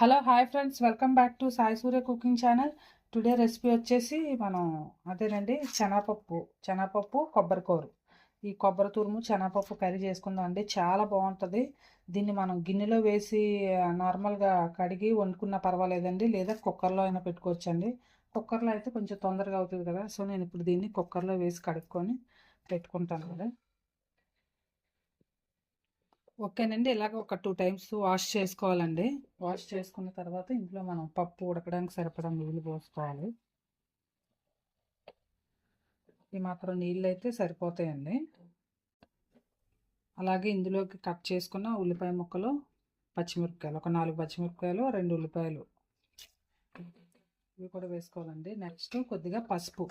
Hello hi friends welcome back to Sai Surya cooking channel today recipe వచ్చేసి మనం అదేనండి శనగపప్పు శనగపప్పు కొబ్బరికూరు ఈ కొబ్బరి తురుము శనగపప్పు కర్రీ చేసుకుందాం అండి. చాలా బాగుంటుంది. దీన్ని మనం గిన్నెలో వేసి నార్మల్గా కడిగి వండుకున్నా పర్వాలేదండి. లేదా కుక్కర్లో అయినా పెట్టుకోవచ్చండి. కుక్కర్లో అయితే కొంచెం తొందరగా అవుతుంది కదా. సో నేను ఇప్పుడు దీన్ని కుక్కర్లో వేసి కడుక్కొని పెట్టుకుంటాను కదా. ఓకేనండి ఇలాగ ఒక టూ టైమ్స్ వాష్ చేసుకోవాలండి. వాష్ చేసుకున్న తర్వాత ఇంట్లో మనం పప్పు ఉడకడానికి సరిపడా నీళ్ళు పోసుకోవాలి. ఈ మాత్రం నీళ్ళు అయితే సరిపోతాయండి. అలాగే ఇందులోకి కట్ చేసుకున్న ఉల్లిపాయ ముక్కలు పచ్చిమిరపకాయలు ఒక నాలుగు పచ్చిమిరపకాయలు రెండు ఉల్లిపాయలు ఇవి కూడా వేసుకోవాలండి. నెక్స్ట్ కొద్దిగా పసుపు.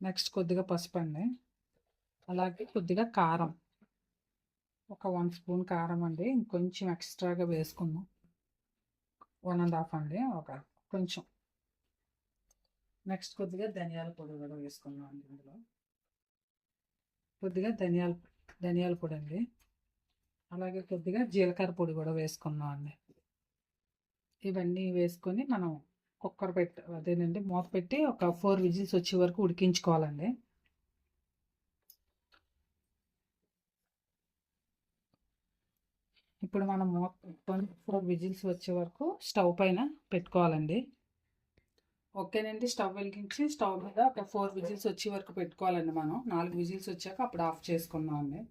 నెక్స్ట్ కొద్దిగా పసుపు అండి అలాగే కొద్దిగా కారం. ఒక వన్ స్పూన్ కారం అండి. ఇంకొంచెం ఎక్స్ట్రాగా వేసుకుందాం. వన్ అండ్ హాఫ్ అండి. ఒక కొంచెం. నెక్స్ట్ కొద్దిగా ధనియాల పొడి కూడా వేసుకుందాం అండి ఇందులో. కొద్దిగా ధనియాల ధనియాల పొడి అండి. అలాగే కొద్దిగా జీలకర్ర పొడి కూడా వేసుకుందాం అండి. ఇవన్నీ వేసుకొని మనం కుక్కర్ పెట్టి అదేనండి మూత పెట్టి ఒక ఫోర్ విజిల్స్ వచ్చే వరకు ఉడికించుకోవాలండి. ఇప్పుడు మనం ట్వంటీ ఫోర్ విజిల్స్ వచ్చే వరకు స్టవ్ పైన పెట్టుకోవాలండి. ఓకేనండి స్టవ్ వెలిగించి స్టవ్ మీద ఒక ఫోర్ విజిల్స్ వచ్చే వరకు పెట్టుకోవాలండి మనం. నాలుగు విజిల్స్ వచ్చాక అప్పుడు ఆఫ్ చేసుకుందాం అండి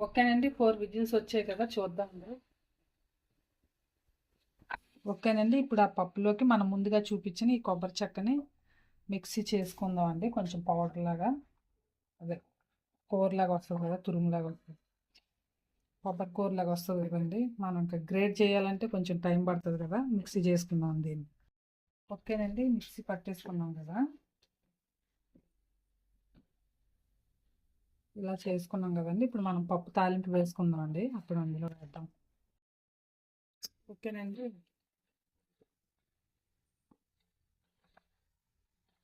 ఓకేనండి ఫోర్ విజిల్స్ వచ్చాయి కదా చూద్దామండి. ఓకేనండి ఇప్పుడు ఆ పప్పులోకి మనం ముందుగా చూపించిన ఈ కొబ్బరి చెక్కని మిక్సీ చేసుకుందాం అండి కొంచెం పౌడర్ లాగా. అదే కూరలాగా వస్తుంది కదా తురుములాగా వస్తుంది. కొబ్బరి కూరలాగా వస్తుంది కదండి. మనం ఇంకా గ్రేట్ చేయాలంటే కొంచెం టైం పడుతుంది కదా. మిక్సీ చేసుకుందాం దీన్ని. ఓకేనండి. మిక్సీ పట్టేసుకున్నాం కదా. ఇలా చేసుకున్నాం కదండి. ఇప్పుడు మనం పప్పు తాలింపు వేసుకుందాం అండి. అప్పుడు అందులో వేద్దాం. ఓకేనండి.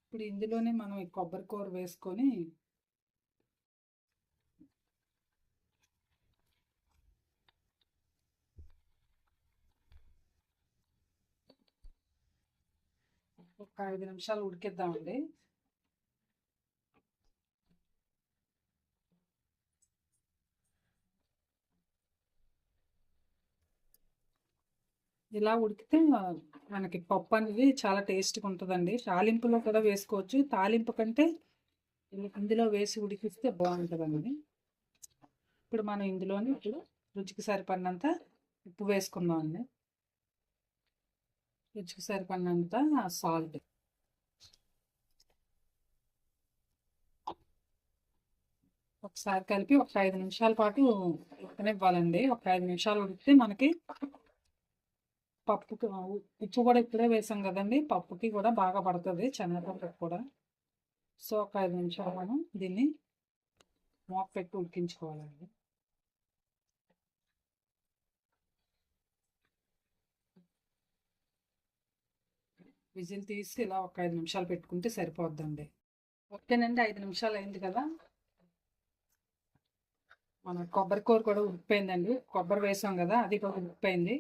ఇప్పుడు ఇందులోనే మనం ఈ కొబ్బరి కూర వేసుకొని ఒక ఐదు నిమిషాలు ఉడికిద్దామండి. ఇలా ఉడికితే మనకి పప్పు అనేది చాలా టేస్ట్గా ఉంటుందండి. తాలింపులో కూడా వేసుకోవచ్చు. తాలింపు కంటే ఇందులో వేసి ఉడికిస్తే బాగుంటుందండి. ఇప్పుడు మనం ఇందులోనే ఇప్పుడు రుచికి సరిపడినంత ఉప్పు వేసుకుందాం అండి రుచికి సరిపడినంత సాల్ట్. ఒకసారి కలిపి ఒక ఐదు నిమిషాల పాటు ఉడకనివ్వాలండి. ఒక ఐదు నిమిషాలు ఉడికితే మనకి పప్పుకి ఉప్పు కూడా ఇప్పుడే వేసాం కదండి. పప్పుకి కూడా బాగా పడుతుంది శనగపప్పు కూడా. సో ఒక ఐదు నిమిషాలు మనం దీన్ని మోప్ పెట్టి ఉడికించుకోవాలండి. విజిల్ తీసి ఇలా ఒక ఐదు నిమిషాలు పెట్టుకుంటే సరిపోద్దండి. ఓకేనండి ఐదు నిమిషాలు అయింది కదా? మన కొబ్బరి కూర కూడా ఉడిపోయిందండి కొబ్బరి వేసాం కదా అది కూడా ఉడిపోయింది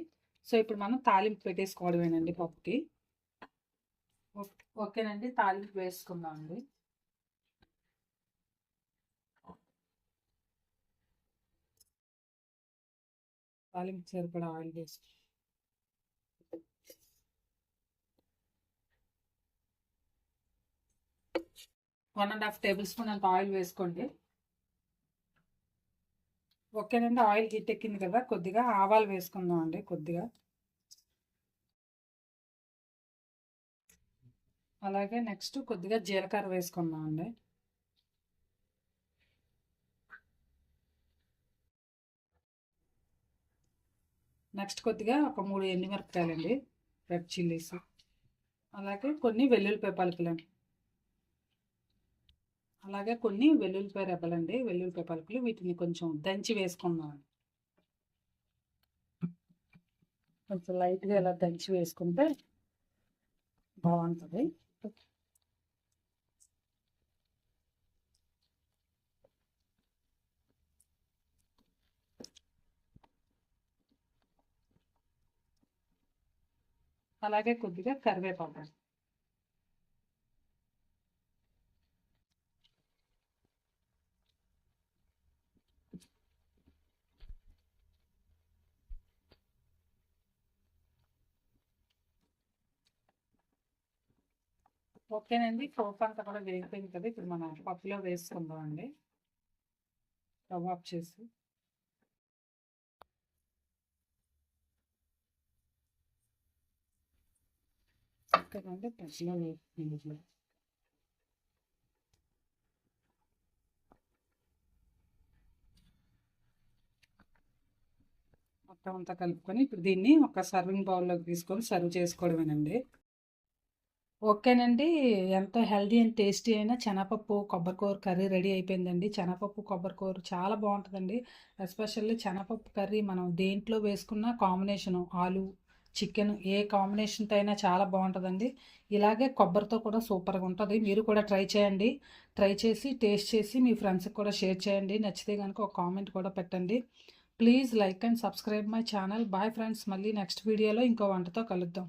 సో ఇప్పుడు మనం తాలింపు పెట్టేసుకోవడమేనండి పప్పుకి. ఓకేనండి తాలింపు వేసుకుందాం అండి తాలింపు సరిపడా ఆయిల్ వేసుకుంటాం one and half tablespoon అంత ఆయిల్ వేసుకోండి. ఓకేనండి ఆయిల్ హీట్ ఎక్కింది కదా కొద్దిగా ఆవాలు వేసుకుందాం అండి కొద్దిగా. అలాగే నెక్స్ట్ కొద్దిగా జీలకర్ర వేసుకుందాం అండి. నెక్స్ట్ కొద్దిగా ఒక మూడు ఎండుమిరపకాయలండి రెడ్ చిల్లీస్. అలాగే కొన్ని వెల్లుల్లిపాయ పలుకులండి. అలాగే కొన్ని వెల్లుల్లిపాయ రెబ్బలండి వెల్లుల్లిపాయ పలుకులు వీటిని కొంచెం దంచి వేసుకుందాం. కొంచెం లైట్గా ఇలా దంచి వేసుకుంటే బాగుంటుంది. అలాగే కొద్దిగా కరివేపాకు. ఓకేనండి. పోపు అంతా కూడా వేగిపోయింది కదా. ఇప్పుడు మనం పప్పులో వేసుకుందాం అండి స్టవ్ ఆఫ్ చేసి. ఓకేనండి. పప్పులో వేసుకుందాం. మొత్తం అంతా కలుపుకొని ఇప్పుడు దీన్ని ఒక సర్వింగ్ బౌల్లోకి తీసుకొని సర్వ్ చేసుకోవడమేనండి. ఓకేనండి. ఎంతో హెల్దీ అండ్ టేస్టీ అయిన శనగపప్పు కొబ్బరికూర కర్రీ రెడీ అయిపోయిందండి. శనగపప్పు కొబ్బరికూర చాలా బాగుంటుందండి. ఎస్పెషల్లీ శనగపప్పు కర్రీ మనం దేంట్లో వేసుకున్న కాంబినేషను ఆలు చికెన్ ఏ కాంబినేషన్తో అయినా చాలా బాగుంటుందండి. ఇలాగే కొబ్బరితో కూడా సూపర్గా ఉంటుంది. మీరు కూడా ట్రై చేయండి. ట్రై చేసి టేస్ట్ చేసి మీ ఫ్రెండ్స్కి కూడా షేర్ చేయండి. నచ్చితే కనుక ఒక కామెంట్ కూడా పెట్టండి. Please like and subscribe my channel. Bye friends. మళ్ళీ నెక్స్ట్ వీడియోలో ఇంకో వంటతో కలుద్దాం.